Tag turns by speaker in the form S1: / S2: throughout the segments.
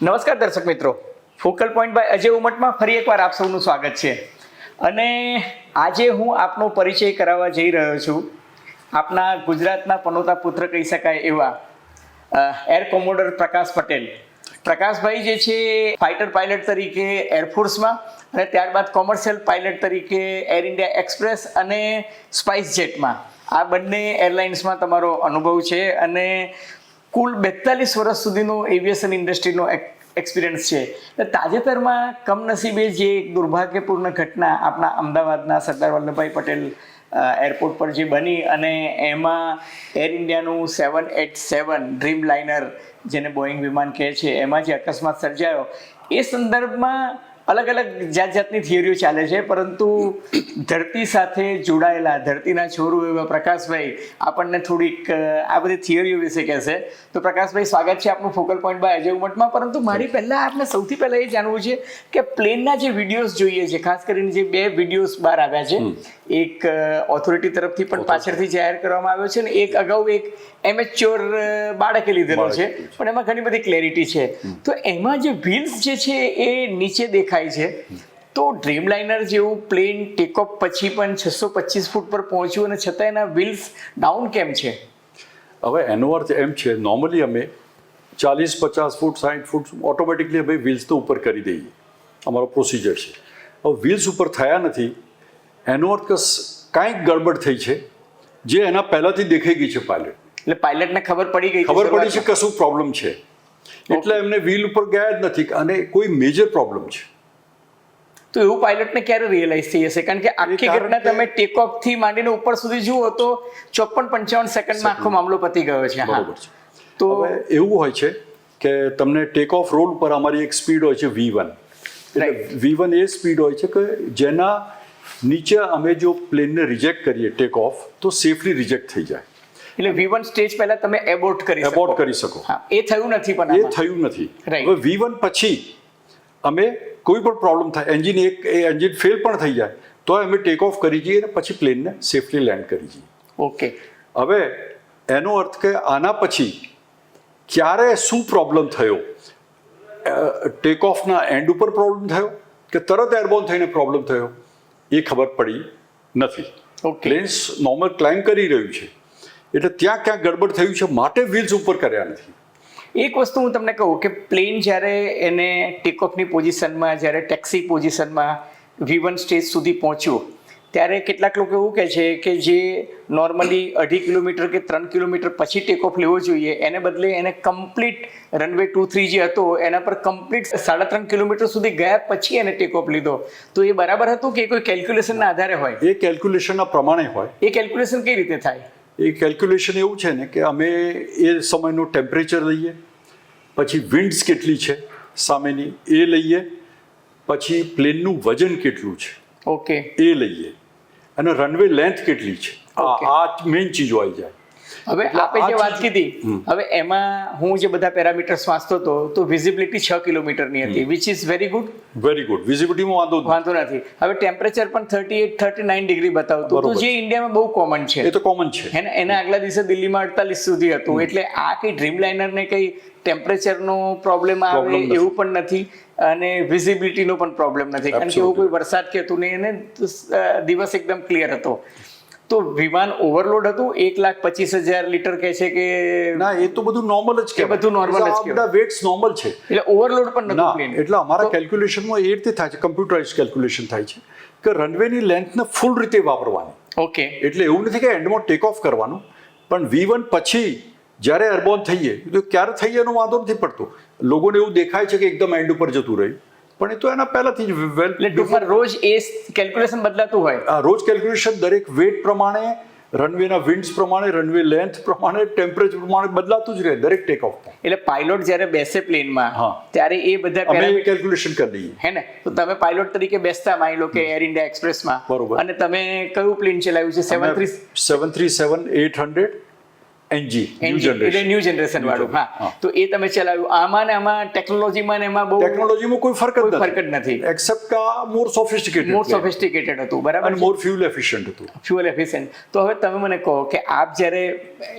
S1: નમસ્કાર દર્શક મિત્રો. ફોકલ પોઈન્ટ બાય અજય ઉમટમાં ફરી એકવાર આપ સૌનું સ્વાગત છે. અને આજે હું આપનો પરિચય કરાવવા જઈ રહ્યો છું. આપના ગુજરાતના પનોતા પુત્ર કહી શકાય એવા એર કોમોડર પ્રકાશ પટેલ. પ્રકાશભાઈ જે છે ફાઇટર પાયલટ તરીકે એરફોર્સમાં અને ત્યારબાદ કોમર્શિયલ પાયલટ તરીકે એર ઇન્ડિયા એક્સપ્રેસ અને સ્પાઇસ જેટમાં આ બંને એરલાઇન્સમાં તમારો અનુભવ છે અને કુલ બેતાલીસ વર્ષ સુધીનો એવિએશન ઇન્ડસ્ટ્રીનો એક્સપિરિયન્સ છે. એટલે તાજેતરમાં કમનસીબે જે એક દુર્ભાગ્યપૂર્ણ ઘટના આપણા અમદાવાદના સરદાર વલ્લભભાઈ પટેલ એરપોર્ટ પર જે બની અને એમાં એર ઇન્ડિયાનું seven eight seven dreamliner જેને બોઈંગ વિમાન કહે છે, એમાં જે અકસ્માત સર્જાયો, એ સંદર્ભમાં અલગ અલગ જાત જાતની થિયરીઓ ચાલે છે પરંતુ ધરતી સાથે જોડાયેલા ધરતીના છોરું એવા પ્રકાશભાઈ આપણને થોડીક આ બધી થિયરીઓ વિશે કહેશે. તો પ્રકાશભાઈ સ્વાગત છે આપનું ફોકલ પોઈન્ટ બાય અજય ઉમટમાં. પરંતુ મારી પહેલાં આપને સૌથી પહેલાં એ જાણવું છે કે પ્લેનના જે વિડીયોઝ જોઈએ છે ખાસ કરીને જે બે વિડીયોઝ બહાર આવ્યા છે એક ઓથોરિટી તરફથી પણ પાછળથી જાહેર કરવામાં આવ્યો છે ને એક અગાઉ એક એમેચ્યોર બાળકે લીધેલો છે. પણ એમાં ઘણી બધી ક્લેરિટી છે. તો એમાં જે વ્હીલ્સ જે છે એ નીચે દેખાય છે. તો ડ્રીમ લાઇનર જેવું પ્લેન ટેકઓફ પછી પણ છસો પચીસ ફૂટ પર પહોંચ્યું અને છતાં એના વ્હીલ્સ ડાઉન કેમ છે?
S2: હવે એનો અર્થ એમ છે નોર્મલી અમે ચાલીસ પચાસ ફૂટ સાઠ ફૂટ ઓટોમેટિકલી અમે વ્હીલ્સ તો ઉપર કરી દઈએ. અમારો પ્રોસિજર છે. હવે વ્હીલ્સ ઉપર થયા નથી એનો અર્થ કે કાંઈક ગડબડ થઈ છે જે એના પહેલાંથી દેખાઈ ગઈ છે પાયલટ
S1: એટલે પાયલટને ખબર પડી ગઈ
S2: ખબર પડી છે. કશું પ્રોબ્લેમ છે. એટલે એમને વ્હીલ ઉપર ગયા જ નથી અને કોઈ મેજર પ્રોબ્લેમ છે.
S1: તો એવું પાયલટને ક્યારે રિયલાઇઝ થઈ હશે? કારણ કે આખી ઘટના તમે ટેક ઓફથી માંડીને ઉપર સુધી જુઓ તો ચોપન પંચાવન સેકન્ડમાં આખો મામલો પતી ગયો છે હા.
S2: બરોબર છે.
S1: તો
S2: હવે એવું હોય છે કે તમને ટેક ઓફ રોડ પર અમારી એક સ્પીડ હોય છે વી વન વી વન એ સ્પીડ હોય છે કે જેના નીચે અમે જો પ્લેનને રિજેક્ટ કરીએ ટેક ઓફ તો સેફલી રિજેક્ટ થઈ જાય.
S1: એટલે વી વન સ્ટેજ પહેલા તમે એબોર્ટ કરી
S2: એબોર્ટ કરી શકો.
S1: એ થયું નથી પણ
S2: એ થયું નથી. હવે વી વન પછી અમે કોઈ પણ પ્રોબ્લેમ થાય એન્જિન એક એ એન્જિન ફેલ પણ થઈ જાય તો અમે ટેક ઓફ કરી જઈએ અને પછી પ્લેનને સેફલી લેન્ડ કરી જઈએ.
S1: ઓકે
S2: હવે એનો અર્થ કે આના પછી ક્યારે શું પ્રોબ્લેમ થયો? ટેક ઓફના એન્ડ ઉપર પ્રોબ્લેમ થયો કે તરત એરબોન થઈને પ્રોબ્લેમ થયો? એ ખબર પડી નથી. પ્લેન્સ નોર્મલ ક્લાઇમ્બ કરી રહ્યું છે. એટલે ત્યાં ક્યાંક ગડબડ થયું છે માટે વ્હીલ્સ ઉપર કર્યા નથી.
S1: એક વસ્તુ હું તમને કહું કે પ્લેન જ્યારે એને ટેક ઓફની પોઝિશનમાં જ્યારે ટેક્સી પોઝિશનમાં વી વન સ્ટેજ સુધી પહોંચ્યું ત્યારે કેટલાક લોકો એવું કહે છે કે જે નોર્મલી અઢી કિલોમીટર કે ત્રણ કિલોમીટર પછી ટેક ઓફ લેવો જોઈએ એને બદલે એને કમ્પ્લીટ રનવે ટુ થ્રી જે હતો એના પર કમ્પ્લીટ સાડા ત્રણ કિલોમીટર સુધી ગયા પછી એને ટેક ઓફ લીધો. તો એ બરાબર હતું કે કોઈ કેલ્ક્યુલેશનના આધારે હોય?
S2: એ કેલ્ક્યુલેશનના પ્રમાણે હોય.
S1: એ કેલ્ક્યુલેશન કઈ રીતે થાય?
S2: એ કેલ્ક્યુલેશન એવું છે ને કે અમે એ સમયનું ટેમ્પરેચર લઈએ પછી વિન્ડ્સ કેટલી છે સામેની એ લઈએ પછી પ્લેનનું વજન કેટલું છે
S1: ઓકે
S2: એ લઈએ. અને રનવે લેન્થ કેટલી છે? આ મેઇન ચીજો આવી જાય.
S1: હવે આપે જે વાત કીધી હવે એમાં હું જે બધા પેરામીટર્સ વાંચતો હતો તો વિઝિબિલિટી છ કિલોમીટરની હતી which is very good
S2: very good વિઝિબિલિટીમાં વાંધો
S1: વાંધો નથી. હવે ટેમ્પરેચર પણ thirty eight thirty nine degree બતાવતું
S2: હતું
S1: જે ઇન્ડિયામાં બહુ કોમન છે.
S2: એ તો કોમન છે.
S1: એના આગલા દિવસે દિલ્હીમાં અડતાલીસ સુધી હતું. એટલે આ કઈ ડ્રીમ લાઇનરને કઈ ટેમ્પરેચરનો પ્રોબ્લેમ આવે એવું પણ નથી અને વિઝિબિલિટીનો પણ પ્રોબ્લેમ નથી. કારણ કે એવું કોઈ વરસાદ કે હતું નહીં. અને દિવસ એકદમ ક્લિયર હતો. તો વિમાન ઓવરલોડ હતું? એક લાખ પચીસ હજાર લીટર કહે છે કે
S2: ના એ તો બધું નોર્મલ જ કે
S1: બધું નોર્મલ જ
S2: બધા વેટ્સ નોર્મલ છે.
S1: એટલે ઓવરલોડ પણ
S2: ના
S1: નતું પ્લેન
S2: એટલે અમારા કેલ્ક્યુલેશનમાં એ રીતે થાય છે કમ્પ્યુટરાઇઝ કેલ્ક્યુલેશન થાય છે કે રનવેની લેન્થને ફૂલ રીતે વાપરવાની.
S1: ઓકે
S2: એટલે એવું નથી કે એન્ડમાં ટેક ઓફ કરવાનું પણ વી વન પછી જ્યારે એરબોર્ન થઈએ તો ક્યારે થઈએ એનો વાંધો નથી પડતો. લોકોને એવું દેખાય છે કે એકદમ એન્ડ ઉપર જતું રહ્યું. પણ એ તો એના પહેલાથી જ વેલ
S1: એટલે ટૂંકમાં રોજ એ કેલ્ક્યુલેશન બદલાતું હોય.
S2: રોજ કેલ્ક્યુલેશન દરેક વેટ પ્રમાણે રનવેના વિન્ડ્સ પ્રમાણે રનવે લેન્થ પ્રમાણે ટેમ્પરેચર પ્રમાણે બદલાતું જ રહે દરેક ટેક ઓફ
S1: એટલે પાયલોટ જ્યારે બેસે પ્લેનમાં
S2: હા.
S1: ત્યારે એ બધા
S2: અમે કેલ્ક્યુલેશન કરી દઈએ.
S1: હે ને? તો તમે પાયલોટ તરીકે બેસતા માની લો કે એર ઇન્ડિયા એક્સપ્રેસમાં
S2: બરોબર.
S1: અને તમે કયું પ્લેન ચલાવ્યું છે? Seven three
S2: seven three seven eight hundred NG
S1: એટલે ન્યૂ જનરેશન વાળું હા. તો એ તમે ચલાવ્યું. આમાં ને આમાં ટેકનોલોજીમાં ને એમાં બહુ
S2: ટેકનોલોજીમાં કોઈ ફરક જ
S1: ફરક જ નથી.
S2: એક્સેપ્ટ કે મોર સોફિસ્ટિકેટેડ
S1: મોર સોફિસ્ટિકેટેડ હતું બરાબર
S2: મોર ફ્યુલ એફિશિયન્ટ હતું.
S1: ફ્યુઅલ એફિશિયન્ટ તો હવે તમે મને કહો કે આપ જ્યારે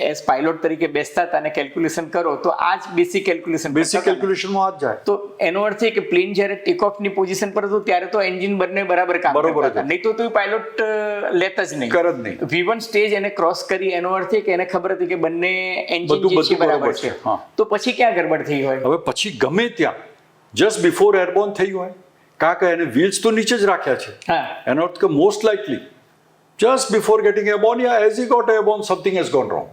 S1: એઝ પાયલોટ તરીકે બેસતા હતા અને કેલ્ક્યુલેશન કરો તો આ જ બેસિક કેલ્ક્યુલેશન
S2: બેસિક કેલ્ક્યુલેશનમાં આ જ જાય.
S1: તો એનો અર્થ એ કે પ્લેન જ્યારે ટેક ઓફની પોઝિશન પર હતું ત્યારે તો એન્જિન બંને બરાબર કામ
S2: બરોબર
S1: કરતા હતા. નહીં તો તું પાયલોટ લેતા જ નહીં.
S2: કરત નહીં.
S1: વી વન સ્ટેજ એને ક્રોસ કરી એનો અર્થ એ કે એને ખબર હતી કે બંને એન્જિન જે છે બરાબર છે. તો પછી ક્યાં ગડબડ થઈ હોય?
S2: હવે પછી ગમે ત્યાં જસ્ટ બિફોર એરબોર્ન થઈ હોય કારણ કે એને વ્હીલ્સ તો નીચે જ રાખ્યા છે.
S1: હા.
S2: એનો અર્થ કે most likely just before getting airborne yeah as he got airborne something has gone wrong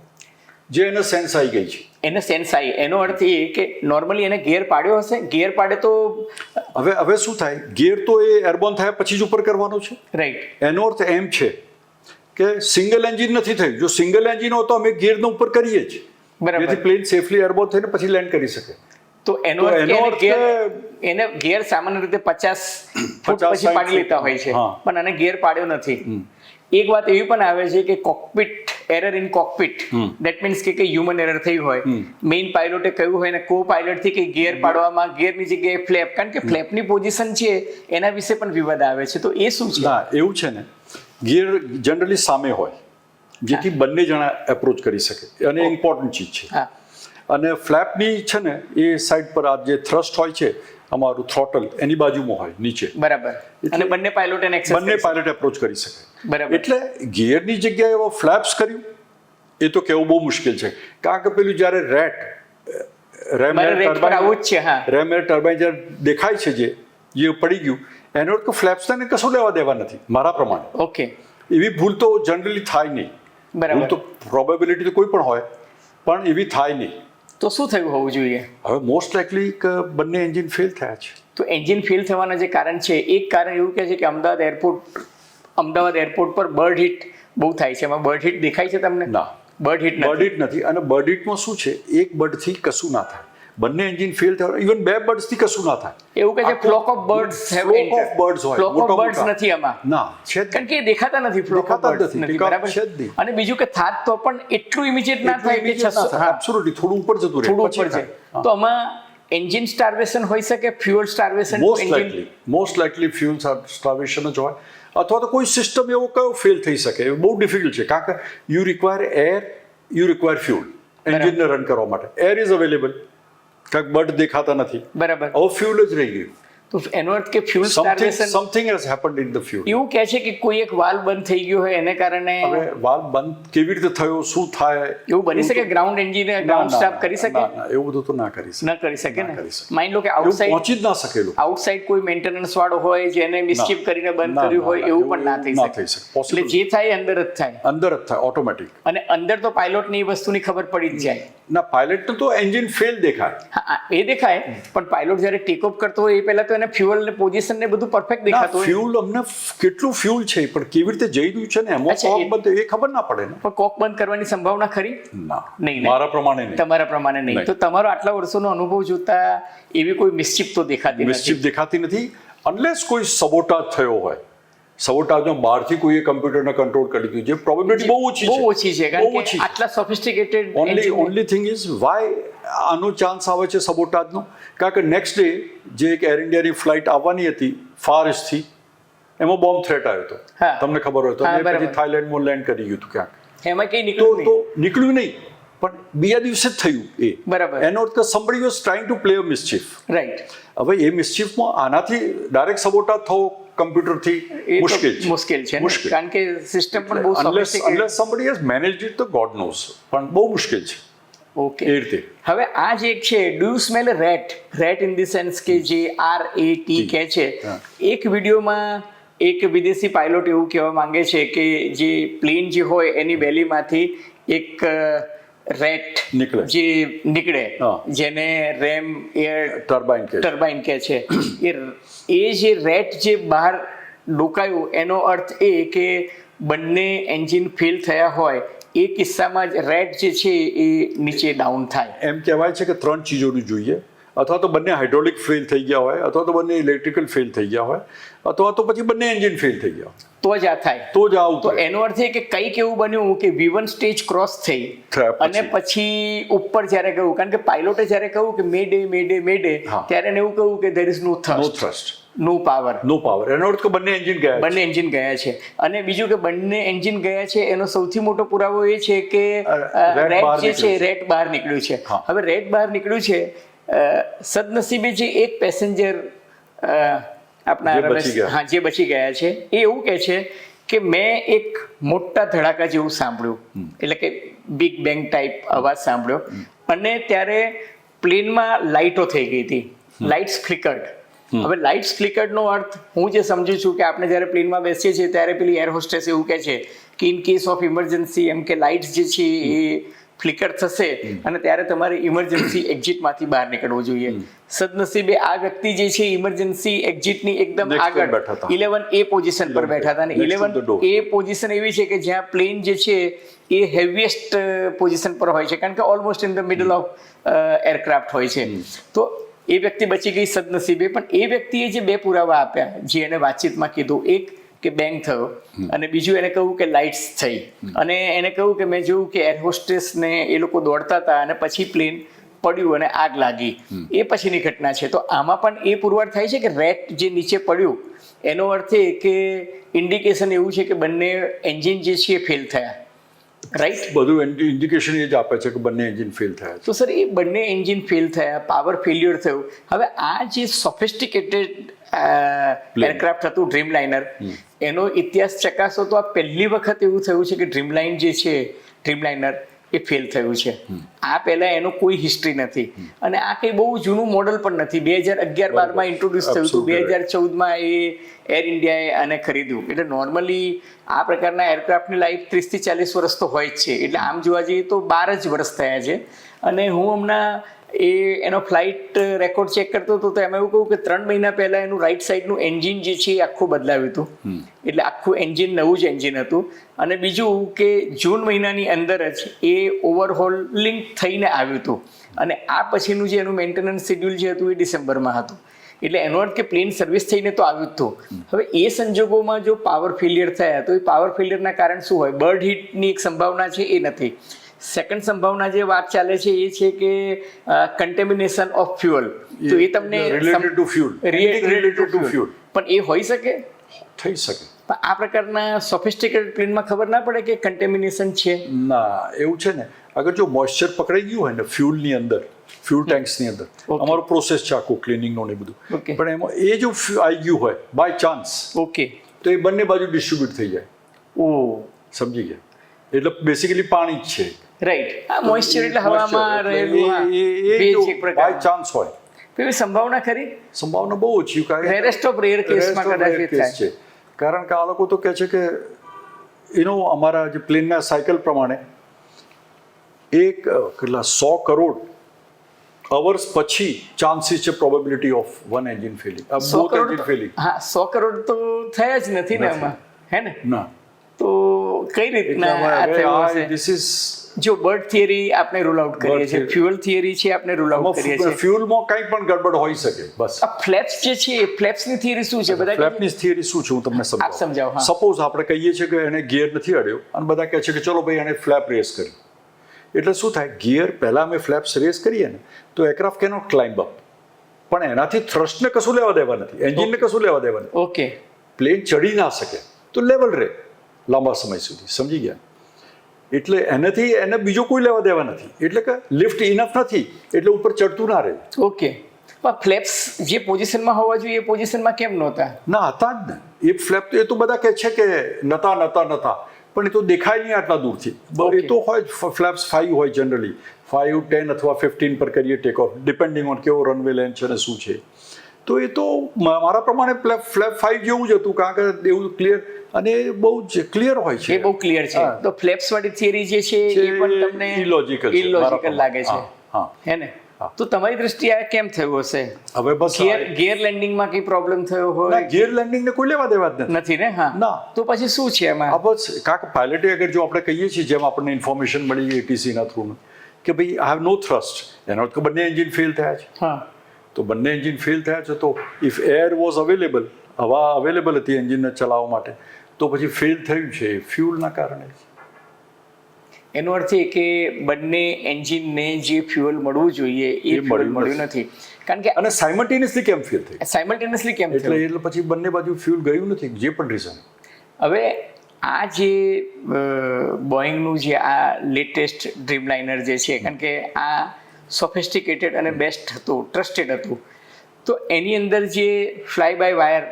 S2: જે એને સેન્સ આવી ગઈ છે.
S1: એને સેન્સ આવી એનો અર્થ એ કે નોર્મલી એને ગિયર પાડ્યો હશે. ગિયર પાડે તો
S2: હવે હવે શું થાય? ગિયર તો એ એરબોર્ન થયા પછી જ ઉપર કરવાનો છે.
S1: રાઈટ
S2: એનો અર્થ એમ છે કે સિંગલ એન્જિન નથી થયું. જો સિંગલ એન્જિન હોય તો અમે ગિયરનો ઉપર કરીએ જ.
S1: બરાબર.
S2: જેથી પ્લેન સેફલી એરબોર્ન થઈને પછી લેન્ડ કરી શકે.
S1: તો એનો
S2: એનો
S1: ગિયર સામાન્ય રીતે પચાસ ફૂટ પછી પાડી લેતા હોય છે પણ આને ગિયર પાડ્યો નથી. એક વાત એવી પણ આવે છે કે cockpit error in cockpit that means કે હ્યુમન એરર થઈ હોય. મેઇન પાયલોટે કહ્યું હોય ને કો પાયલોટથી કે ગિયર પાડવામાં ગિયરની જગ્યાએ ફ્લેપ કારણ કે ફ્લેપની પોઝિશન છે એના વિશે પણ વિવાદ આવે છે. તો એ શું છે?
S2: એવું છે ને. ગિયર જનરલી સામે હોય જેથી બંને જણા એપ્રોચ કરી શકે. અને ઇમ્પોર્ટન્ટ ચીજ છે. અને ફ્લેપની છે ને એ સાઈડ પર આ જે થ્રસ્ટ હોય છે અમારું થ્રોટલ એની બાજુમાં હોય નીચે.
S1: બરાબર. અને બંને પાયલોટ એને
S2: બંને પાયલોટ એપ્રોચ કરી શકે.
S1: બરાબર.
S2: એટલે ગિયરની જગ્યાએ એવો ફ્લેપ્સ કર્યું એ તો કહેવું બહુ મુશ્કેલ છે. કારણ કે પેલું જ્યારે રેટ રેમ
S1: એર હા.
S2: રેમ એર ટર્બાઇન જ્યારે દેખાય છે જે જે પડી ગયું એનો અર્થ કે ફ્લેપ્સને કશું લેવા દેવા નથી મારા પ્રમાણે.
S1: ઓકે
S2: એવી ભૂલ તો જનરલી થાય નહીં.
S1: બરાબર.
S2: તો પ્રોબેબિલિટી તો કોઈ પણ હોય પણ એવી થાય નહીં.
S1: તો શું થયું હોવું જોઈએ?
S2: હવે મોસ્ટ લાઇકલી કે બંને એન્જિન ફેલ થયા છે.
S1: તો એન્જિન ફેલ થવાના જે કારણ છે એક કારણ એવું કહે છે કે અમદાવાદ એરપોર્ટ અમદાવાદ એરપોર્ટ પર બર્ડ હિટ બહુ થાય છે. એમાં બર્ડ હિટ દેખાય છે તમને?
S2: ના.
S1: બર્ડ હિટ
S2: બર્ડ હિટ નથી. અને બર્ડ હિટમાં શું છે? એક બર્ડથી કશું ના થાય. બંને એન્જિન ફેલ થયા ઇવન બે બર્ડ્સથી કશું ના થાય.
S1: એવું કે છે flock of birds have
S2: flock of birds હોય,
S1: ફ્લોક ઓફ બર્ડ્સ નથી આમાં.
S2: ના છે
S1: કારણ કે દેખાતા નથી ફ્લોક ઓફ બર્ડ્સ
S2: નથી,
S1: બરાબર?
S2: છે
S1: અને બીજું કે થાત તો પણ એટલું ઇમિજિએટ ના થાય કે છસો
S2: એબ્સોલ્યુટલી થોડું ઉપર જતું રહે
S1: થોડું ઉપર છે તો આમાં એન્જિન સ્ટાર્વેશન હોઈ શકે fuel starvation
S2: most likely most likely fuel starvation જ હોય. અથવા તો કોઈ સિસ્ટમ એવો કયો ફેલ થઈ શકે? બહુ ડિફિકલ્ટ છે. કારણ કે you require air you require fuel એન્જિનને run કરવા માટે. એર ઇઝ અવેલેબલ કાંઈક બર્ડ દેખાતા નથી.
S1: બરાબર.
S2: હવે ફ્યુલ જ રહી ગયું.
S1: તો એનો અર્થ કે
S2: fuel
S1: starvation
S2: something has happened in the fuel
S1: એવું કહે છે કે કોઈ એક વાલ બંધ થઈ ગયો હોય એને કારણે
S2: હવે વાલ બંધ કેવી રીતે થયો શું થાય?
S1: એવું બની શકે ગ્રાઉન્ડ એન્જિનિયર ગ્રાઉન્ડ સ્ટાફ કરી શકે?
S2: એવું બધું તો ના કરી શકે.
S1: ન કરી શકે
S2: ને.
S1: માઇન્ડ લો કે આઉટસાઇડ
S2: પહોંચી જ ના શકેલું
S1: આઉટસાઇડ કોઈ મેન્ટેનન્સ વાળો હોય જેને મિસચીફ કરીને બંધ કર્યું હોય એવું પણ ના થઈ શકે.
S2: થઈ શકે.
S1: એટલે જે થાય અંદર જ થાય.
S2: અંદર જ થાય ઓટોમેટિક
S1: અને અંદર તો પાયલોટની એ વસ્તુની ખબર પડી જ જાય.
S2: ના પાયલટને તો એન્જિન ફેલ દેખાય.
S1: હા, એ દેખાય પણ પાયલોટ જ્યારે ટેક ઓફ કરતો હોય એ પહેલા તો એને ફ્યુઅલ ને પોઝિશન ને બધું પરફેક્ટ દેખાતું
S2: ફ્યુલ અમને કેટલું ફ્યુલ છે પણ કેવી રીતે જઈ રહ્યું છે ને? એમાં કોક બંધ એ ખબર ના પડે ને.
S1: પણ કોક બંધ કરવાની સંભાવના ખરી?
S2: ના
S1: નહીં.
S2: મારા પ્રમાણે નહીં.
S1: તમારા પ્રમાણે નહીં. તો તમારો આટલા વર્ષોનો અનુભવ જોતા એવી કોઈ મિસ્ચીફ તો દેખાતી નથી?
S2: મિસ્ચીફ દેખાતી નથી અનલેસ કોઈ સબોટાજ થયો હોય. સબોટાજમાં બહારથી કોઈએ કમ્પ્યુટરને કંટ્રોલ કરી દીધું. જે પ્રોબેબિલિટી બહુ ઓછી
S1: બહુ ઓછી છે કારણ કે આટલા sophisticated
S2: only only thing is why આનો ચાન્સ આવે છે સબોટાજનો કારણ કે નેક્સ્ટ ડે જે એક એર ઇન્ડિયાની ફ્લાઇટ આવવાની હતી ફાર ઇસ્ટથી એમાં બોમ્બ થ્રેટ આવ્યો હતો. તમને ખબર હોય તો. પછી થાઈલેન્ડમાં લેન્ડ કરી ગયું હતું ક્યાંક.
S1: એમાં કંઈ નીકળ્યું
S2: તો નીકળ્યું નહીં. પણ બીજા દિવસે જ થયું એ.
S1: બરાબર.
S2: એનો અર્થ કે was trying to play a mischief
S1: right
S2: હવે એ મિસ્ચીફમાં આનાથી ડાયરેક્ટ સબોટાજ થવો કમ્પ્યુટરથી મુશ્કેલ છે.
S1: મુશ્કેલ છે
S2: મુશ્કેલ.
S1: કારણ કે સિસ્ટમ પણ બહુ sophisticated
S2: unless somebody has managed તો ગોડ નોઝ પણ બહુ મુશ્કેલ છે.
S1: ઓકે
S2: એ રીતે.
S1: હવે આ જે એક છે do you smell rat rat in the sense કે જે આર એ ટી કહે છે. એક વિડીયોમાં એક વિદેશી પાયલોટ એવું કહેવા માંગે છે કે જે પ્લેન જે હોય એની બેલીમાંથી એક રેટ
S2: નીકળે.
S1: જે નીકળે જેને રેમ એર
S2: ટર્બાઇન કે
S1: ટર્બાઇન કહે છે. એ એ જે રેટ જે બહાર ડોકાયું એનો અર્થ એ કે બંને એન્જિન ફેલ થયા હોય એ કિસ્સામાં જ રેટ જે છે એ નીચે ડાઉન થાય.
S2: એમ કહેવાય છે કે ત્રણ ચીજોનું જોઈએ. અથવા તો બંને હાઇડ્રોલિક ફેલ થઈ ગયા હોય અથવા તો બંને ઇલેક્ટ્રિકલ ફેલ થઈ ગયા હોય. અથવા તો પછી બંને એન્જિન ફેલ થઈ ગયા.
S1: તો જ આ થાય.
S2: તો જ આવું
S1: તો એનો અર્થ એ કે કંઈક એવું બન્યું કે વી સ્ટેજ ક્રોસ થઈ અને પછી ઉપર જ્યારે કહ્યું કારણ કે પાયલોટે જ્યારે કહ્યું કે mayday mayday mayday ત્યારે એને એવું કહ્યું કે there is no
S2: no
S1: thrust no power
S2: no power એનો અર્થ કે બંને એન્જિન ગયા
S1: બંને એન્જિન ગયા છે. અને બીજું કે બંને એન્જિન ગયા છે એનો સૌથી મોટો પુરાવો એ છે કે
S2: રેટ
S1: રેડ જે છે
S2: રેટ
S1: રેડ બહાર નીકળ્યું છે. હવે રેડ બહાર નીકળ્યું છે સદનસીબે જે એક પેસેન્જર આપણા. હા જે બચી ગયા છે. એ એવું કહે છે કે મેં એક મોટા ધડાકા જેવું સાંભળ્યું. એટલે કે બિગ બેંગ ટાઈપ અવાજ સાંભળ્યો. અને ત્યારે પ્લેનમાં લાઇટો થઈ ગઈ હતી. લાઇટ્સ ફ્લિકર્ડ હવે લાઇટ્સ ફ્લિકર્ડનો અર્થ હું જે સમજુ છું કે આપણે જ્યારે પ્લેનમાં બેસીએ છીએ ત્યારે પેલી એર હોસ્ટેસ એવું કહે છે કે ઇન કેસ ઓફ ઇમરજન્સી એમ કે લાઇટ્સ જે છે એ ફ્લિકર થશે અને ત્યારે તમારે ઇમરજન્સી એક્ઝિટમાંથી બહાર નીકળવું જોઈએ. સદનસીબે આ વ્યક્તિ જે છે ઇમરજન્સી એક્ઝિટની એકદમ આગળ ઇલેવન એ પોઝિશન પર બેઠા હતા. અને ઇલેવન એ પોઝિશન એવી છે કે જ્યાં પ્લેન જે છે એ હેવીએસ્ટ પોઝિશન પર હોય છે. કારણ કે almost in the middle of aircraft હોય છે. તો એ વ્યક્તિ બચી ગઈ સદનસીબે. પણ એ વ્યક્તિએ જે બે પુરાવા આપ્યા જે એને વાતચીતમાં કીધું. એક કે બેંગ થયો. અને બીજું એને કહ્યું કે લાઇટ્સ થઈ. અને એને કહ્યું કે મેં જોયું કે એર હોસ્ટેસને એ લોકો દોડતા હતા અને પછી પ્લેન પડ્યું અને આગ લાગી. એ પછીની ઘટના છે. તો આમાં પણ એ પુરવાર થાય છે કે રેટ જે નીચે પડ્યું એનો અર્થ એ કે ઇન્ડિકેશન એવું છે કે બંને એન્જિન જે છે એ ફેલ થયા. રાઈટ
S2: બધું ઇન્ડિકેશન એ જ આપે છે કે બંને એન્જિન ફેલ થયા
S1: તો સર એ બંને એન્જિન ફેલ થયા પાવર ફેલ્યુર થયું. હવે આ જે સોફિસ્ટિકેટેડ એરક્રાફ્ટ હતું ડ્રીમ લાઇનર એનો ઇતિહાસ ચકાસો તો આ પહેલી વખત એવું થયું છે કે ડ્રીમ લાઇન જે છે ડ્રીમ લાઇનર એ ફેલ થયું છે. આ પહેલા એનો કોઈ હિસ્ટ્રી નથી. અને આ કંઈ બહુ જૂનું મોડલ પણ નથી. બે હજાર અગિયાર બારમાં ઇન્ટ્રોડ્યુસ થયું હતું. બે હજાર ચૌદમાં એ એર ઇન્ડિયાએ આને ખરીદ્યું. એટલે નોર્મલી આ પ્રકારના એરક્રાફ્ટની લાઈફ ત્રીસથી ચાલીસ વર્ષ તો હોય જ છે. એટલે આમ જોવા જઈએ તો બાર જ વર્ષ થયા છે. અને હું હમણાં એ એનો ફ્લાઇટ રેકોર્ડ ચેક કરતો હતો તો એમાં એવું કહું કે ત્રણ મહિના પહેલાં એનું રાઈટ સાઈડનું એન્જિન જે છે એ આખું બદલાવ્યું હતું. એટલે આખું એન્જિન નવું જ એન્જિન હતું. અને બીજું કે જૂન મહિનાની અંદર જ એ ઓવરહોલિંગ થઈને આવ્યું હતું. અને આ પછીનું જે એનું મેન્ટેનન્સ શેડ્યુલ જે હતું એ ડિસેમ્બરમાં હતું. એટલે એનો અર્થ કે પ્લેન સર્વિસ થઈને તો આવ્યું જ હતું હવે એ સંજોગોમાં જો પાવર ફેલિયર થયા તો એ પાવર ફેલિયરના કારણ શું હોય? બર્ડ હિટની એક સંભાવના છે એ નથી. સેકન્ડ સંભાવના જે વાત ચાલે છે એ છે કે કન્ટેમિનેશન ઓફ ફ્યુઅલ તો એ તમને
S2: related to fuel related to fuel
S1: પણ એ હોઈ શકે?
S2: થઈ શકે.
S1: પણ આ પ્રકારના સોફિસ્ટિકેટેડ પ્લેનમાં ખબર ના પડે કે કન્ટેમિનેશન છે?
S2: ના એવું છે ને. અગર જો મોઇશ્ચર પકડાઈ ગયું હોય ને ફ્યુલની અંદર ફ્યુલ ટેન્ક્સની અંદર. અમારો પ્રોસેસ છે આખું ક્લિનિંગનો ને બધું. પણ એમાં એ જો આવી ગયું હોય બાય ચાન્સ
S1: ઓકે
S2: તો એ બંને બાજુ ડિસ્ટ્રીબ્યુટ થઈ જાય.
S1: ઓ.
S2: સમજી ગયા? એટલે બેસિકલી પાણી જ છે.
S1: રાઈટ આ મોઇશ્ચર એટલે હવામાં રહેલું ભેજ એક પ્રકાર
S2: ચાન્સ હોય.
S1: એવી સંભાવના ખરી?
S2: સંભાવના બહુ ઓછી કારણ કે
S1: Rarest ઓફ rare case માં
S2: Rarest of
S1: કદાચ થાય.
S2: છે. કારણ કે આ લોકો તો કહે છે કે એનો અમારા જે પ્લેનના સાયકલ પ્રમાણે એક કેટલા સો કરોડ અવર્સ પછી ચાન્સીસ છે probability of one engine failing
S1: so
S2: both
S1: crore
S2: engine failing
S1: હા સો કરોડ તો થયા જ નથી ને એમાં હે ને?
S2: ના.
S1: તો કઈ રીતના
S2: ધીસ ઇઝ
S1: જો બર્ડ થિયરી આપણે રૂલ આઉટ કરીએ છીએ ફ્યુઅલ થિયરી છે આપણે રૂલ આઉટ કરીએ છીએ.
S2: ફ્યુઅલમાં કંઈ પણ ગડબડ હોઈ શકે બસ.
S1: આ ફ્લેપ્સ જે છે એ ફ્લેપ્સની થિયરી શું છે? બધા
S2: ફ્લેપની થિયરી શું છે હું તમને
S1: આપ સમજાવો,
S2: સપોઝ આપણે કહીએ છીએ કે એને ગિયર નથી અડ્યો અને બધા કહે છે કે ચલો ભાઈ એને ફ્લેપ રેસ કરી. એટલે શું થાય? ગિયર પહેલાં અમે ફ્લેપ્સ રેસ કરીએ ને તો એરક્રાફ્ટ કેનોટ ક્લાઇમ્બ અપ. પણ એનાથી થ્રસ્ટને કશું લેવા દેવા નથી એન્જિનને કશું લેવા દેવા નથી.
S1: ઓકે
S2: પ્લેન ચડી ના શકે તો લેવલ રહે લાંબા સમય સુધી સમજી ગયા. એટલે એનાથી એને બીજો કોઈ લેવા દેવા નથી. એટલે કે લિફ્ટ ઇનફ નથી એટલે ઉપર ચડતું ના રહે.
S1: ઓકે. પણ ફ્લેપ્સ જે પોઝિશનમાં હોવા જોઈએ એ પોઝિશનમાં કેમ નહોતા?
S2: ના હતા જ ને. એ ફ્લેપ તો એ તો બધા કહે છે કે નતા નતા નતા. પણ એ તો દેખાય નહીં આટલા દૂરથી. એ તો હોય ફ્લેપ્સ ફાઈવ હોય જનરલી ફાઈવ ટેન અથવા ફિફ્ટીન પર કરીએ ટેક ઓફ ડિપેન્ડિંગ ઓન કેવો રનવે લેન્થ છે અને શું છે. તો એ તો મારા પ્રમાણે ફ્લેપ ફાઈવ જેવું જ હતું કારણ કે એવું ક્લિયર અને બહુ જ ક્લિયર હોય છે.
S1: એ બહુ ક્લિયર છે. તો ફ્લેપ્સ વાળી થિયરી જે છે એ પણ તમને ઇલોજિકલ
S2: પ્રમાણે.
S1: લાગે છે.
S2: હા,
S1: ને? તો તમારી દ્રષ્ટિએ આ કેમ થયું હશે?
S2: હવે બસ
S1: ગિયર ગિયર લેન્ડિંગમાં કઈ પ્રોબ્લેમ થયો હોય?
S2: ગિયર લેન્ડિંગ ને કોઈ લેવા દેવા જ નથી.
S1: ને? હા.
S2: ના.
S1: તો પછી શું છે એમાં?
S2: બસ કાક પાયલટે અગર જો આપણે કહીએ છીએ જેમ આપણને ઇન્ફોર્મેશન મળી એટીસીના થ્રુ કે ભાઈ આઈ હેવ નો થ્રસ્ટ એનો તો બંને એન્જિન ફેલ થયા છે.
S1: હા.
S2: તો બંને એન્જિન ફેલ થયા છે. તો ઇફ એર વોઝ અવેલેબલ હવા અવેલેબલ હતી એન્જિનને ચલાવવા માટે તો પછી ફેલ થયું છે ફ્યુલના કારણે.
S1: એનો અર્થ એ કે બંને એન્જિનને જે ફ્યુઅલ મળવું જોઈએ એ ફ્યુઅલ
S2: મળ્યું
S1: મળ્યું નથી. કારણ કે
S2: અને સાયમલ્ટેનિયસલી કેમ ફેલ થઈ?
S1: સાયમલ્ટેનિયસલી કેમ
S2: એટલે એટલે પછી બંને બાજુ ફ્યુલ ગયું નથી જે પણ રીઝન
S1: હવે આ જે બોઈંગનું જે આ લેટેસ્ટ ડ્રીમલાઇનર જે છે કારણ કે આ સોફિસ્ટિકેટેડ અને બેસ્ટ હતું ટ્રસ્ટેડ હતું. તો એની અંદર જે ફ્લાય બાય વાયર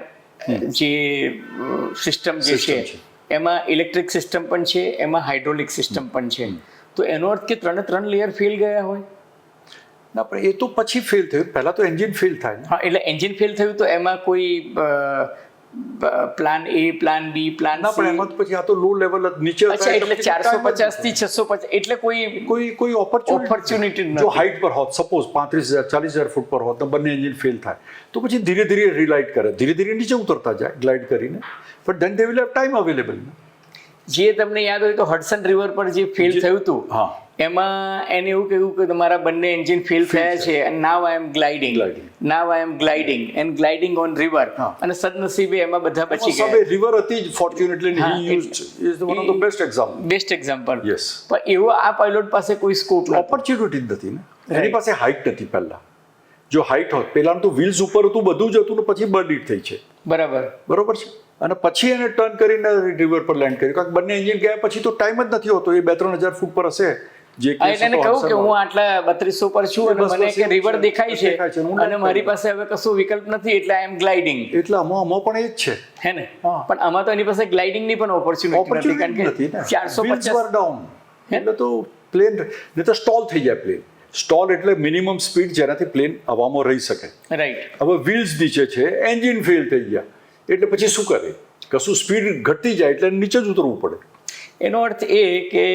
S1: જે સિસ્ટમ જે છે એમાં ઇલેક્ટ્રિક સિસ્ટમ પણ છે એમાં હાઇડ્રોલિક સિસ્ટમ પણ છે. તો એનો અર્થ કે ત્રણે ત્રણ લેયર ફેલ ગયા હોય.
S2: ના પણ એ તો પછી ફેલ થયું. પહેલાં તો એન્જિન ફેલ થાય
S1: હા એટલે એન્જિન ફેલ થયું તો એમાં કોઈ plan A plan B plan
S2: ના પણ એમાં પછી આ તો લો લેવલ નીચે હતા
S1: અચ્છા એટલે ચારસો
S2: જ
S1: પચાસથી છસો પચાસ એટલે કોઈ
S2: કોઈ કોઈ ઓપોર્ચ્યુનિટી જો. હાઈટ પર હોત સપોઝ પાંત્રીસ હજાર ચાલીસ હજાર ફૂટ પર હોત તો બંને એન્જિન ફેલ થાય. તો પછી ધીરે ધીરે રિલાઇટ કરે. ધીરે ધીરે નીચે ઉતરતા જાય ગ્લાઇડ કરીને. But then they will have time available
S1: જે તમને યાદ હોય તો હડસન રિવર પર જે ફેલ થયું હતું
S2: હા.
S1: એમાં એને એવું કહ્યું કે તમારા બંને એન્જિન ફેલ થયા છે અને now I am gliding. Now I am gliding and gliding on river અને સદનસીબે એમાં બધા બચી
S2: સબે
S1: ગયા
S2: રિવર હતી જ fortunately
S1: he
S2: used is one of the best example
S1: best example
S2: yes
S1: પણ એવો આ પાયલોટ પાસે કોઈ સ્કોપ
S2: ઓપોર્ચ્યુનિટી જ નથી ને. એની પાસે હાઇટ નથી પહેલા. જો હાઇટ હોત પહેલાં તો વ્હીલ્સ ઉપર હતું બધું જ હતું ને પછી બર્ડીટ થઈ છે.
S1: બરાબર.
S2: બરોબર છે? અને પછી એને ટર્ન કરીને રિવર પર લેન્ડ કર્યું. કારણ કે બંને એન્જિન ગયા પછી તો ટાઈમ જ નથી હોતો. એ બે ત્રણ હજાર ફૂટ પર હશે. જે
S1: એને કહું કે હું આટલા બત્રીસો પર છું અને મને કે રિવર દેખાય છે અને મારી પાસે હવે કશું વિકલ્પ નથી એટલે આઈ એમ ગ્લાઇડિંગ
S2: એટલે આમાં પણ એ જ છે.
S1: હે ને? પણ આમાં તો એની પાસે ગ્લાઇડિંગની પણ ઓપોર્ચ્યુનિટી નથી કારણ કે ચારસો પચાસ
S2: ડાઉન એટલે તો પ્લેન ને તો સ્ટોલ થઈ જાય પ્લેન સ્ટોલ એટલે મિનિમમ સ્પીડ જેનાથી પ્લેન હવામાં રહી શકે.
S1: રાઈટ
S2: હવે વ્હીલ્સ નીચે છે એન્જિન ફેલ થઈ ગયા. એટલે પછી શું કરે? કશું સ્પીડ ઘટતી જાય એટલે નીચે જ ઉતરવું પડે.
S1: એનો અર્થ એ કે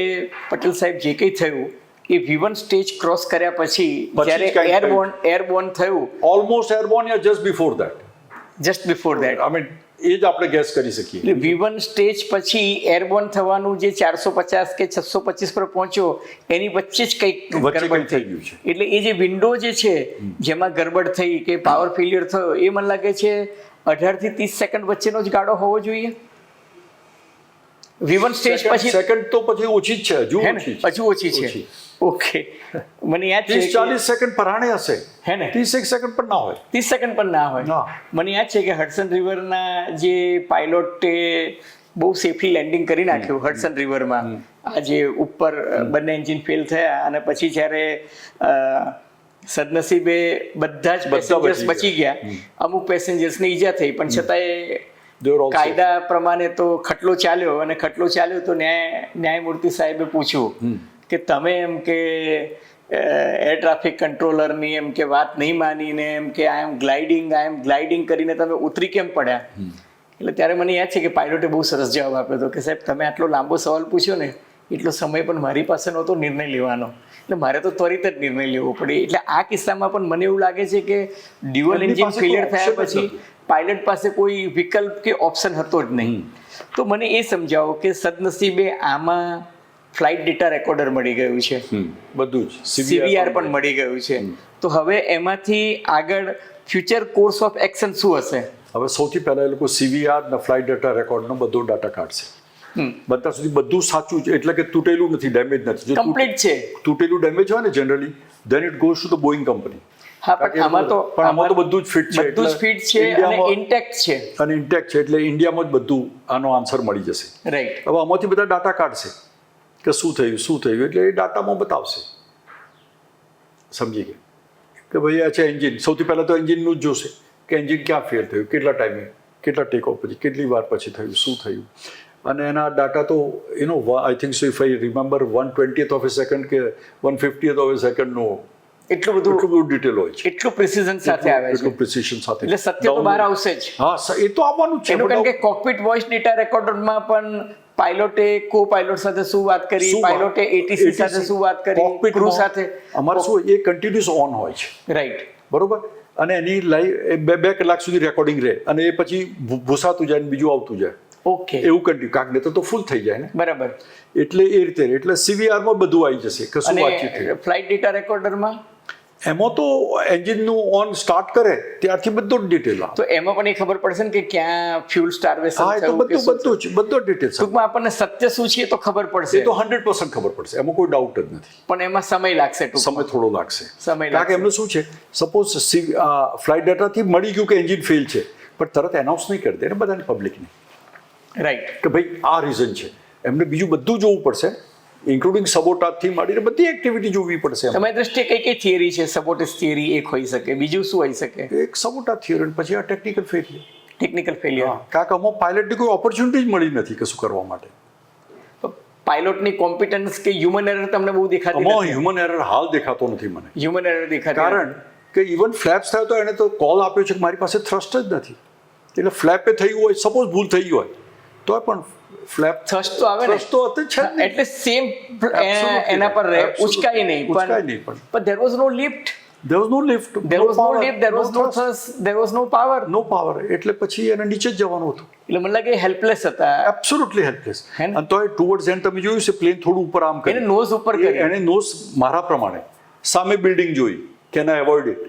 S1: પટેલ સાહેબ જે કંઈ થયું એ વિવન સ્ટેજ ક્રોસ કર્યા પછી જ્યારે એરબોર્ન એરબોર્ન થયું.
S2: Almost airborne yeah just before that
S1: just before that
S2: I mean એ જ આપણે ગેસ કરી શકીએ.
S1: એટલે વિવન સ્ટેજ પછી એરબોર્ન થવાનું જે ચારસો પચાસ કે છસો પચીસ પર પહોંચ્યો એની વચ્ચે જ કંઈક
S2: ગરબડ થઈ ગયું છે.
S1: એટલે એ જે વિન્ડો જે છે જેમાં ગડબડ થઈ કે પાવર ફેલિયર થયો એ મને લાગે છે અઢારથી ત્રીસ સેકન્ડ વચ્ચેનો જ ગાડો હોવો જોઈએ. વિવન સ્ટેજ પછી
S2: સેકન્ડ તો પછી ઓછી જ છે હજુ ઓછી
S1: હજુ ઓછી છે. ઓકે. મને યાદ છે
S2: ચાલીસ સેકન્ડ પરાણે હશે.
S1: હે ને?
S2: ત્રીસ એક સેકન્ડ પણ ના હોય.
S1: ત્રીસ સેકન્ડ પણ ના હોય. મને યાદ છે કે હડસન રિવરના જે પાયલોટે બહુ સેફલી લેન્ડિંગ કરી નાખ્યું હડસન રિવરમાં આ જે ઉપર બંને એન્જિન ફેલ થયા અને પછી જ્યારે સદનસીબે બધા જ પેસેન્જર્સ
S2: બચી
S1: બચી ગયા. અમુક પેસેન્જર્સને ઈજા થઈ પણ છતાંય કાયદા પ્રમાણે તો ખટલો ચાલ્યો અને ખટલો ચાલ્યો તો ન્યાય ન્યાયમૂર્તિ સાહેબે પૂછ્યું કે તમે એમ કે એર ટ્રાફિક કંટ્રોલરની એમ કે વાત નહીં માનીને એમ કે આઈ am gliding I am gliding કરીને તમે ઉતરી કેમ પડ્યા? એટલે ત્યારે મને યાદ છે કે પાયલોટે બહુ સરસ જવાબ આપ્યો હતો કે સાહેબ તમે આટલો લાંબો સવાલ પૂછ્યો ને એટલો સમય પણ મારી પાસે નહોતો નિર્ણય લેવાનો. એટલે મારે તો ત્વરિત જ નિર્ણય લેવો પડે એટલે આ કિસ્સામાં પણ મને એવું લાગે છે કે ડ્યુઅલ એન્જિન ફેલિયર થયા પછી પાયલટ પાસે કોઈ વિકલ્પ કે ઓપ્શન હતો જ નહીં. તો મને એ સમજાવો કે સદનસીબે આમાં ફ્લાઇટ ડેટા રેકોર્ડર મળી ગયું છે.
S2: બધું જ.
S1: સીવીઆર પણ મળી ગયું છે. તો હવે એમાંથી આગળ ફ્યુચર કોર્સ ઓફ એક્શન શું હશે?
S2: હવે સૌથી પહેલાં એ લોકો સીવીઆર ને ફ્લાઇટ ડેટા રેકોર્ડનો બધો ડાટા કાઢશે. બધા સુધી બધું સાચું છે એટલે કે તૂટેલું નથી ડેમેજ નથી.
S1: કમ્પ્લીટ છે.
S2: તૂટેલું ડેમેજ હોય ને generally then it goes to the Boeing company
S1: હા પણ આમાં તો
S2: પણ આમાં તો બધું જ ફિટ છે,
S1: બધું જ ફિટ છે અને ઇન્ટેક્ટ છે.
S2: અને ઇન્ટેક્ટ છે એટલે ઇન્ડિયામાં જ બધું આનો આન્સર મળી જશે.
S1: રાઈટ
S2: હવે આમાંથી બધા ડાટા કાઢશે કે શું થયું શું થયું એટલે એ ડાટામાં બતાવશે. સમજી ગયા? કે ભાઈ આ છે એન્જિન સૌથી પહેલાં તો એન્જિનનું જ જોશે કે એન્જિન ક્યાં ફેલ થયું કેટલા ટાઈમે કેટલા ટેક ઓફ પછી કેટલી વાર પછી થયું શું થયું? અને એના ડાટા તો you know I think so if I remember one twentieth of a second કે વન ફિફ્ટીએથ ઓફ એ સેકન્ડનું
S1: એટલું બધું
S2: એટલું બધું ડિટેલ હોય છે.
S1: એટલું પ્રિસિઝન સાથે આવે છે.
S2: એટલું પ્રિસિઝન સાથે.
S1: એટલે સત્ય તો બહાર આવશે જ.
S2: હા એ તો આવવાનું છે
S1: કારણ કે કોકપિટ વોઇસ ડેટા રેકોર્ડરમાં પણ પાયલોટે કો પાયલોટ સાથે શું વાત કરી પાયલોટે એટીસી સાથે શું વાત કરી
S2: કોકપિટ
S1: ક્રૂ સાથે?
S2: અમારું શું એ કન્ટિન્યુઅસ ઓન હોય છે.
S1: રાઈટ
S2: બરોબર? અને એની લાઈવ બે બે કલાક સુધી રેકોર્ડિંગ રહે. અને એ પછી ભૂસાતું જાય ને બીજું આવતું જાય.
S1: ઓકે
S2: એવું કન્ટિન્યુ કાંક નહીં તો ફૂલ થઈ જાય ને?
S1: બરાબર.
S2: એટલે એ રીતે એટલે સીવીઆરમાં બધું આવી જશે કે શું વાતચીત
S1: ફ્લાઇટ ડેટા રેકોર્ડરમાં
S2: એમાં તો એન્જિનનું ઓન સ્ટાર્ટ કરે ત્યારથી બધો જ ડિટેલ
S1: તો એમાં પણ એ ખબર પડશે ને કે ક્યાં ફ્યુલ સ્ટાર્વેશન
S2: હા તો બધું બધું જ બધો ડિટેલ
S1: ટૂંકમાં આપણને સત્ય શું છે એ તો ખબર
S2: એ
S1: પડશે
S2: તો હંડ્રેડ પર્સન્ટ ખબર પડશે એમાં કોઈ ડાઉટ જ નથી.
S1: પણ એમાં સમય લાગશે
S2: સમય થોડો લાગશે.
S1: સમય
S2: કારણ કે એમનું શું છે સપોઝ ફ્લાઇટ ડેટાથી મળી ગયું કે એન્જિન ફેલ છે પણ તરત એનાઉન્સ નહીં કરી દે ને બધાને પબ્લિકને
S1: રાઈટ
S2: કે ભાઈ આ રીઝન છે. એમને બીજું બધું જોવું પડશે ઇન્ક્લુડિંગ સબોટાથી માંડીને બધી એક્ટિવિટી જોવી પડશે.
S1: તમારી દ્રષ્ટિએ કઈ કઈ થિયરી છે? સપોર્ટિસ થિયરી એક હોઈ શકે બીજું શું હોઈ શકે?
S2: એક સબોટા થિયરી પછી આ ટેકનિકલ ફેલિયર
S1: ટેકનિકલ ફેલિયર
S2: કારણ કે અમુક પાયલટની કોઈ ઓપોર્ચ્યુનિટી જ મળી નથી કશું કરવા માટે.
S1: પાયલોટની કોમ્પિટન્સ કે હ્યુમન એરર તમને બહુ દેખાતી નથી?
S2: હ્યુમન એરર હાલ દેખાતો નથી મને.
S1: હ્યુમન એરર દેખાતો
S2: કારણ કે ઇવન ફ્લેપ્સ થયો તો એને તો કોલ આપ્યો છે કે મારી પાસે થ્રસ્ટ જ નથી. એટલે ફ્લેપે થયું હોય સપોઝ ભૂલ થઈ હોય તો પણ ફ્લેપ
S1: થશ તો આવે ને.
S2: તો હતો છે
S1: એટલે સેમ એના પર રહે. ઉચકાઈ નહીં પણ
S2: પણ.
S1: There was no lift
S2: there was no lift.
S1: There was no lift there was no
S2: thrust,
S1: there was no power.
S2: No power. એટલે પછી એને નીચે જ જવાનું હતું.
S1: એટલે મને લાગે હેલ્પલેસ હતા.
S2: Absolutely helpless? અને તો ટુવર્ડ્સ એન્ડ તમે જોયું છે પ્લેન થોડું ઉપર આમ
S1: એને નોઝ ઉપર કરી.
S2: એને નોઝ મારા પ્રમાણે. સામે બિલ્ડિંગ જોઈ. Can I avoid it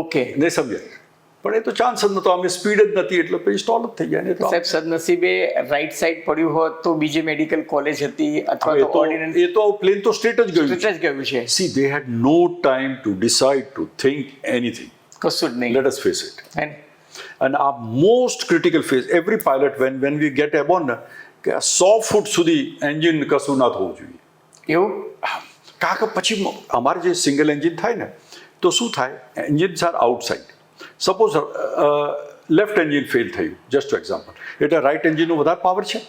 S1: okay
S2: નહીં સમજ્યા. પણ એ તો ચાન્સ જ નતો અમે સ્પીડ જ નથી એટલે પછી સ્ટોલ જ થઈ જાય ને
S1: સાહેબ સદનસીબે રાઈટ સાઈડ પડ્યું હોત તો બીજી મેડિકલ કોલેજ હતી અથવા તો
S2: એ તો પ્લેન તો સ્ટ્રેટ જ ગયું
S1: જ ગયું છે.
S2: See they had no time to decide to think anything
S1: કશું જ નહીં.
S2: લેટ અસ ફેસ ઇટ અને આ most critical phase every pilot when when we get airborne કે સો ફૂટ સુધી એન્જિન કશું ના થવું જોઈએ.
S1: એવું?
S2: કારણ કે પછી અમારે જે સિંગલ એન્જિન થાય ને તો શું થાય? Engine are outside suppose left engine fail થયું જસ્ટ એક્ઝામ્પલ એટલે રાઇટ એન્જિનનો વધારે પાવર છે.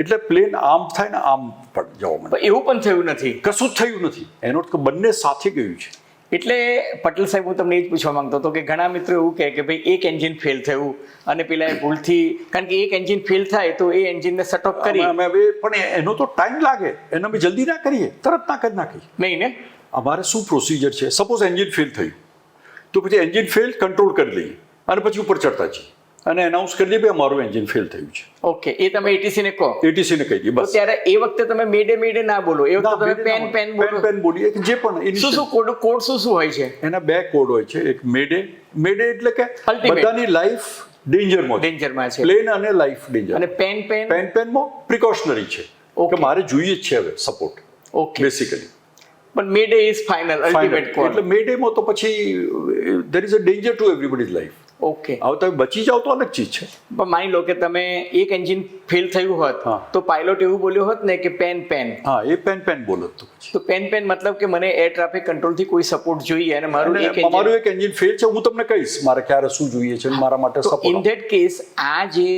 S2: એટલે પ્લેન આમ થાય ને આમ પણ જવા માંડે.
S1: એવું પણ થયું નથી.
S2: કશું જ થયું નથી. એનો અર્થ બંને સાથે ગયું છે.
S1: એટલે પટેલ સાહેબ હું તમને એ જ પૂછવા માંગતો હતો કે ઘણા મિત્રો એવું કહે કે ભાઈ એક એન્જિન ફેલ થયું અને પેલા એ ભૂલથી કારણ કે એક એન્જિન ફેલ થાય તો એ એન્જિનને સટ ઓફ કરી.
S2: અમે હવે પણ એનો તો ટાઈમ લાગે. એને અમે જલ્દી ના કરીએ. તરત ના કરી નાખીએ.
S1: નહીં ને?
S2: અમારે શું પ્રોસિજર છે? સપોઝ એન્જિન ફેલ થયું. તો પછી એન્જિન ફેલ કંટ્રોલ કરી લઈએ. અને પછી ઉપર ચડતા જઈએ. અને એનાઉન્સ કરી દઈએ ભાઈ અમારું એન્જિન ફેલ થયું છે.
S1: ઓકે એ તમે એટીસી ને કહો.
S2: એટીસી ને કહી દઈએ બસ.
S1: ત્યારે એ વખતે તમે મેડે મેડે ના બોલો. એ વખતે તમે પેન પેન બોલો.
S2: પેન બોલીએ કે જે પણ
S1: શું શું કોડ કોડ શું શું હોય છે?
S2: એના બે કોડ હોય છે. એક મેડે મેડે એટલે કે. બધાની લાઈફ ડેન્જરમાં
S1: ડેન્જરમાં છે.
S2: પ્લેન અને લાઈફ ડેન્જર
S1: અને પેન પેન
S2: પેન પેનમાં પ્રિકોશનરી છે.
S1: ઓકે
S2: કે મારે જોઈએ જ છે હવે સપોર્ટ
S1: ઓકે
S2: બેસિકલી
S1: પણ mayday is final ultimate call
S2: એટલે મેડેમાં તો પછી there is a danger to everybody's life
S1: okay
S2: હવે તમે બચી જાઓ તો અલગ ચીજ છે.
S1: પણ માની લો કે તમે એક એન્જિન ફેલ થયું હોત
S2: હા.
S1: તો પાયલોટ એવું બોલ્યો હોત ને કે પેન પેન
S2: હા એ પેન પેન બોલો તો
S1: તો પેન પેન મતલબ કે મને એર ટ્રાફિક કંટ્રોલથી કોઈ સપોર્ટ જોઈએ અને મારું એક
S2: અમારું એક એન્જિન ફેલ છે હું તમને કહીશ મારે ક્યારે શું જોઈએ છે મારા માટે
S1: સપોર્ટ ઇન ધેટ કેસ આ જે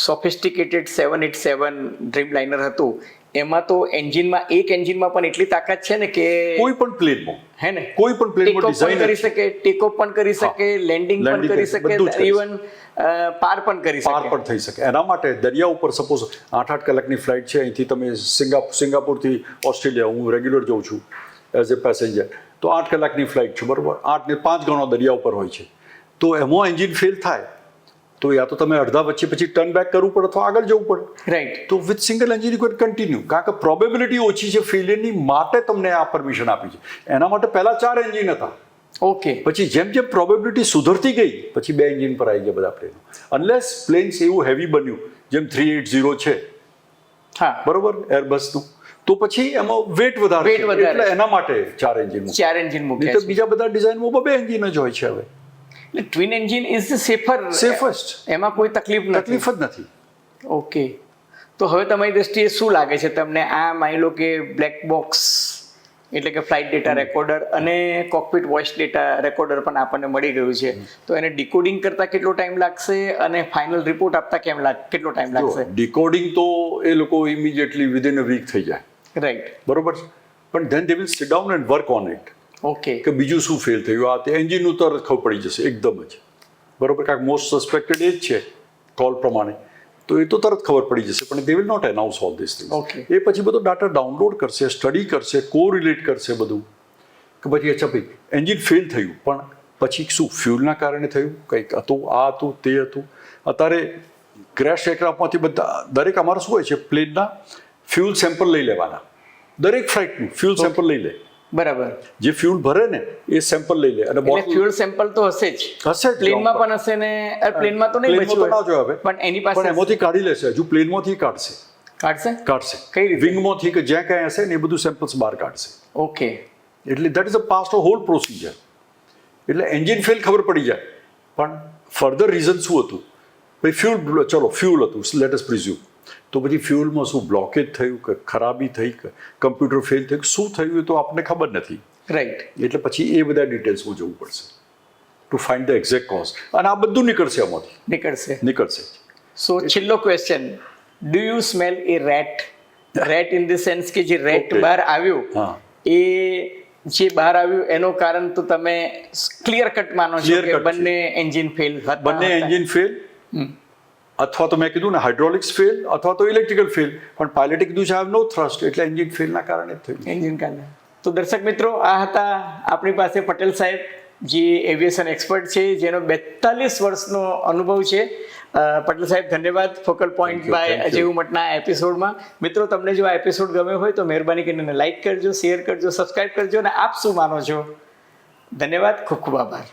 S1: sophisticated seven eight seven dreamliner હતું એમાં તો એન્જિનમાં એક એન્જિનમાં પણ એટલી તાકાત છે ને કે
S2: કોઈ પણ પ્લેનમાં
S1: હે ને?
S2: કોઈ પણ પ્લેનમાં ડિઝાઇન
S1: કરી શકે ટેકઓફ પણ કરી શકે લેન્ડિંગ પણ કરી શકે ઇવન પાર પણ કરી શકે.
S2: પાર પણ થઈ શકે. એના માટે દરિયા ઉપર સપોઝ આઠ આઠ કલાકની ફ્લાઇટ છે અહીંથી તમે સિંગાપુર સિંગાપુરથી ઓસ્ટ્રેલિયા હું રેગ્યુલર જઉં છું એઝ એ પેસેન્જર તો આઠ કલાકની ફ્લાઇટ છે બરાબર? આઠ ને પાંચ ગણો દરિયા ઉપર હોય છે. તો એમાં એન્જિન ફેલ થાય. તો યા તો તમે અડધા વચ્ચે પછી ટર્ન બેક કરવું પડે અથવા આગળ જવું પડે.
S1: રાઈટ
S2: તો with single engine you continue કારણ કે પ્રોબેબિલિટી ઓછી છે ફેલિયરની માટે તમને આ પરમિશન આપી છે. એના માટે પહેલા ચાર એન્જિન હતા.
S1: ઓકે
S2: પછી જેમ જેમ પ્રોબેબિલિટી સુધરતી ગઈ પછી બે એન્જિન પર આવી ગયા બધા પ્લેનો અનલેસ પ્લેન્સ એવું હેવી બન્યું જેમ થ્રી એટ ઝીરો છે.
S1: હા.
S2: બરોબર? એરબસનું તો પછી એમાં વેટ વધારે. એટલે એના માટે ચાર એન્જિન
S1: ચાર એન્જિન મૂક્યા
S2: બીજા બધા ડિઝાઇનમાં બે એન્જિન જ હોય છે હવે.
S1: એટલે twin engine is safer
S2: safest
S1: એમાં કોઈ તકલીફ નથી.
S2: તકલીફ જ નથી.
S1: ઓકે તો હવે તમારી દ્રષ્ટિએ શું લાગે છે તમને? આ માની લો કે બ્લેક બોક્સ એટલે કે ફ્લાઇટ ડેટા રેકોર્ડર અને કોકપિટ વોઇસ ડેટા રેકોર્ડર પણ આપણને મળી ગયું છે. તો એને ડિકોડિંગ કરતા કેટલો ટાઈમ લાગશે અને ફાઇનલ રિપોર્ટ આપતા કેમ લાગ કેટલો ટાઈમ લાગશે?
S2: ડિકોડિંગ તો એ લોકો ઇમિડિયેટલી વિધિન અ વીક થઈ જાય.
S1: રાઈટ
S2: બરોબર છે? પણ then they will sit down and work on it
S1: okay
S2: કે બીજું શું ફેલ થયું? આ તે એન્જિનનું તરત ખબર પડી જશે એકદમ જ. બરોબર કાંઈક મોસ્ટ સસ્પેક્ટેડ એ જ છે કોલ પ્રમાણે. તો એ તો તરત ખબર પડી જશે પણ they will not announce all this
S1: thing
S2: okay એ પછી બધો ડાટા ડાઉનલોડ કરશે સ્ટડી કરશે કો રિલેટ કરશે બધું. કે પછી અચ્છા ભાઈ એન્જિન ફેલ થયું પણ પછી શું ફ્યુલના કારણે થયું? કંઈક હતું આ હતું તે હતું. અત્યારે ક્રેશ એરક્રાફ્ટમાંથી બધા દરેક અમારા શું હોય છે પ્લેનના ફ્યુલ સેમ્પલ લઈ લેવાના. દરેક ફ્લાઇટનું ફ્યુલ સેમ્પલ લઈ લે.
S1: બરાબર.
S2: જે ફ્યુલ ભરે ને એ સેમ્પલ લઈ લે. અને બોટલ
S1: ફ્યુઅલ સેમ્પલ તો હશે જ.
S2: હશે
S1: પ્લેનમાં પણ હશે ને પ્લેનમાં તો નહીં બચ્યું
S2: ના જોયો હવે
S1: પણ એની પાસે
S2: એમાંથી કાઢી લેશે હજુ પ્લેનમાંથી કાઢશે.
S1: કાઢશે?
S2: કાઢશે.
S1: કઈ રીતે?
S2: વિંગમાંથી કે જ્યાં કાંઈ હશે ને એ બધું સેમ્પલ્સ બહાર કાઢશે.
S1: ઓકે.
S2: એટલે that is a past whole procedure એટલે એન્જિન ફેલ ખબર પડી જાય. પણ ફર્ધર રીઝન શું હતું? ભાઈ ફ્યુલ ચલો ફ્યુલ હતું. લેટ અસ પ્રિઝ્યુમ તો પછી ફ્યુઅલમાં શું બ્લોકેજ થયું કે ખરાબી થઈ કે કમ્પ્યુટર ફેલ થયું શું થયું તો આપણને ખબર નથી.
S1: રાઈટ
S2: એટલે પછી એ બધા ડિટેલ્સમાં જવું પડશે. To find the exact cause અને આ બધું નીકળશે આમાંથી.
S1: નીકળશે.
S2: નીકળશે.
S1: સો છેલ્લો question do you smell a rat rat in the sense કે જે રેટ બહાર આવ્યું
S2: હા.
S1: એ જે બહાર આવ્યું એનું કારણ તો તમે ક્લિયર કટ માનો છો કે બંને એન્જિન ફેલ
S2: બંને એન્જિન ફેલ અથવા તો મેં કીધું ને હાઇડ્રોલિક્સ ફેલ અથવા તો ઇલેક્ટ્રિકલ ફેલ પણ પાયલટે કીધું છે આઈ નો થ્રસ્ટ એટલે એન્જિન ફેલના કારણે જ થયું.
S1: એન્જિન કારણે. તો દર્શક મિત્રો આ હતા આપણી પાસે પટેલ સાહેબ જે એવિએશન એક્સપર્ટ છે જેનો બેતાલીસ વર્ષનો અનુભવ છે. પટેલ સાહેબ ધન્યવાદ ફોકલ પોઈન્ટ બાય અજય ઉમટના એપિસોડમાં મિત્રો તમને જો આ એપિસોડ ગમ્યો હોય તો મહેરબાની કરીને લાઈક કરજો શેર કરજો સબસ્ક્રાઇબ કરજો અને આપ શું માનો છો? ધન્યવાદ ખૂબ ખૂબ આભાર.